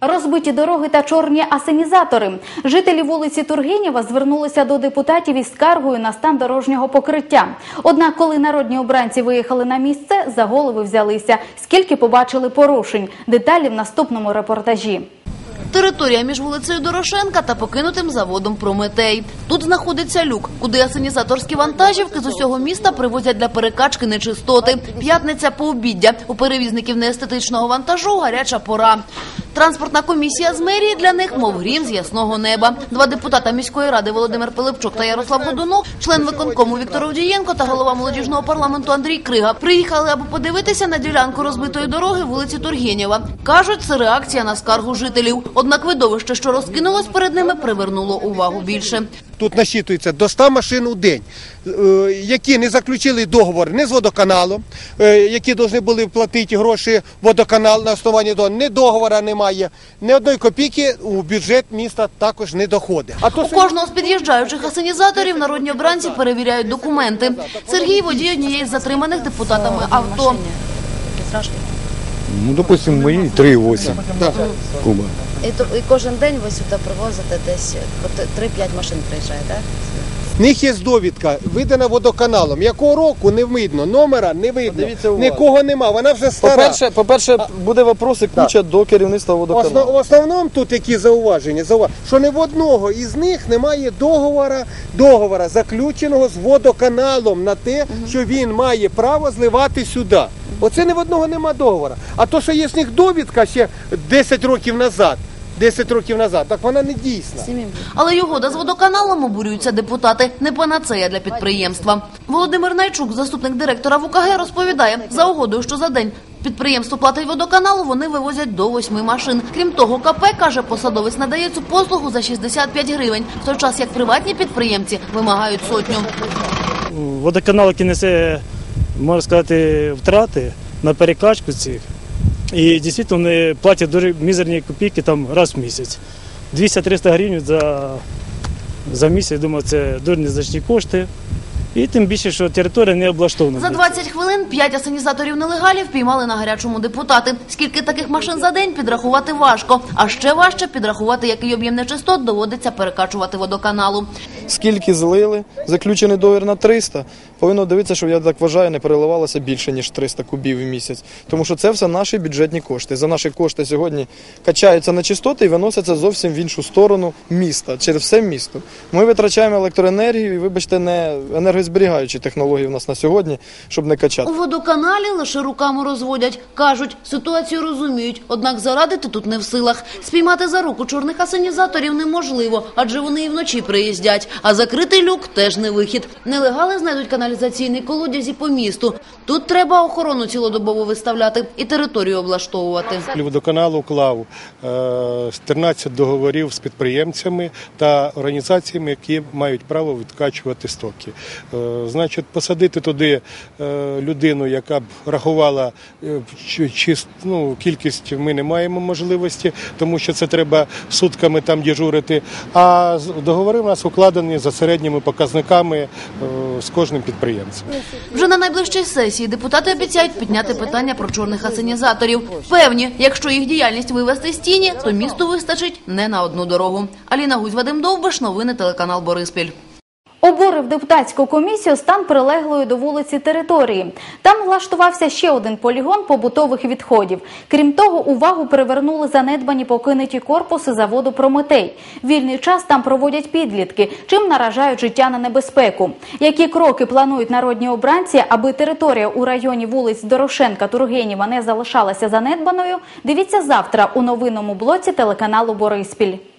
Розбиті дороги та чорні асенізатори. Жителі вулиці Тургенєва звернулися до депутатів із скаргою на стан дорожнього покриття. Однак, коли народні обранці виїхали на місце, за голови взялися. Скільки побачили порушень? Деталі в наступному репортажі. Територія між вулицею Дорошенка та покинутим заводом Прометей. Тут знаходиться люк, куди асенізаторські вантажівки з усього міста привозять для перекачки нечистоти. П'ятниця пообіддя. У перевізників неестетичного вантажу гаряча пора. Транспортна комісія з мерії для них, мов грім з ясного неба. Два депутата міської ради Володимир Пилипчук та Ярослав Годунов, член виконкому Віктор Овдієнко та голова молодіжного парламенту Андрій Крига приїхали, аби подивитися на ділянку розбитої дороги вулиці Тургенєва. Кажуть, це реакція на скаргу жителів. Однак видовище, що розкинулось перед ними, привернуло увагу більше. Тут насчитується до 100 машин у день, е, які не заключили договор не з водоканалом, е, які повинні були платити гроші водоканал на основанні договору. Ні договора немає, ні одної копійки у бюджет міста також не доходить. А то У кожного з під'їжджаючих асенізаторів народні обранці перевіряють документи. Сергій водій однієї з затриманих депутатами авто. Ну, допустим, мої 3,8 куба. І, то, і кожен день ви сюди привозите десь по т- 3-5 машин приїжджає, так? в них є довідка, видана водоканалом. Якого року не видно, номера не видно, Подивіться уважно. нікого нема, вона вже стара. По-перше, по-перше, буде вопроси куча до керівництва Основ, водоканалу. в основному тут які зауваження? Заува- що ні в одного із них немає договора, договора заключеного з водоканалом на те, що він має право зливати сюди. Оце ні в одного нема договора. А то, що є з них довідка ще 10 років назад, 10 років назад, так вона не дійсна. Але й угода з водоканалом обурюються депутати. Не панацея для підприємства. Володимир Найчук, заступник директора ВКГ, розповідає, за угодою, що за день підприємство платить водоканалу, вони вивозять до восьми машин. Крім того, КП каже, посадовець надає цю послугу за 65 гривень, в той час як приватні підприємці вимагають сотню. водоканал, який несе, можна сказати, втрати на перекачку цих. І дійсно вони платять дуже мізерні копійки там раз в місяць. 200-300 гривень за, за місяць, думаю, це дуже незначні кошти. І тим більше, що територія не облаштована. За 20 хвилин п'ять асенізаторів нелегалів піймали на гарячому депутати. Скільки таких машин за день підрахувати важко, а ще важче підрахувати, який об'єм нечистот доводиться перекачувати водоканалу. Скільки злили, заключений договір на 300, повинно дивитися, що я так вважаю, не переливалося більше, ніж 300 кубів в місяць. Тому що це все наші бюджетні кошти. За наші кошти сьогодні качаються на чистоти і виносяться зовсім в іншу сторону міста, через все місто. Ми витрачаємо електроенергію і, вибачте, не енергозберігаючі технології в нас на сьогодні, щоб не качати. У водоканалі лише руками розводять. Кажуть, ситуацію розуміють, однак зарадити тут не в силах. Спіймати за руку чорних асенізаторів неможливо, адже вони і вночі приїздять. А закритий люк теж не вихід. Нелегали знайдуть каналізаційний колодязь і по місту. Тут треба охорону цілодобово виставляти і територію облаштовувати. Водоканал уклав е, 13 договорів з підприємцями та організаціями, які мають право відкачувати стоки. Е, Значить, посадити туди е, людину, яка б рахувала е, ну, кількість, ми не маємо можливості, тому що це треба сутками там дежурити. А договори в нас укладені за середніми показниками з кожним підприємцем. Вже на найближчій сесії депутати обіцяють підняти питання про чорних асенізаторів. Певні, якщо їх діяльність вивести з тіні, то місту вистачить не на одну дорогу. Аліна Гузь, Вадим Довбиш, новини телеканал Бориспіль. Обурив депутатську комісію стан прилеглої до вулиці території. Там влаштувався ще один полігон побутових відходів. Крім того, увагу привернули занедбані покинуті корпуси заводу Прометей. Вільний час там проводять підлітки, чим наражають життя на небезпеку. Які кроки планують народні обранці, аби територія у районі вулиць Дорошенка Тургенєва не залишалася занедбаною? Дивіться завтра у новинному блоці телеканалу Бориспіль.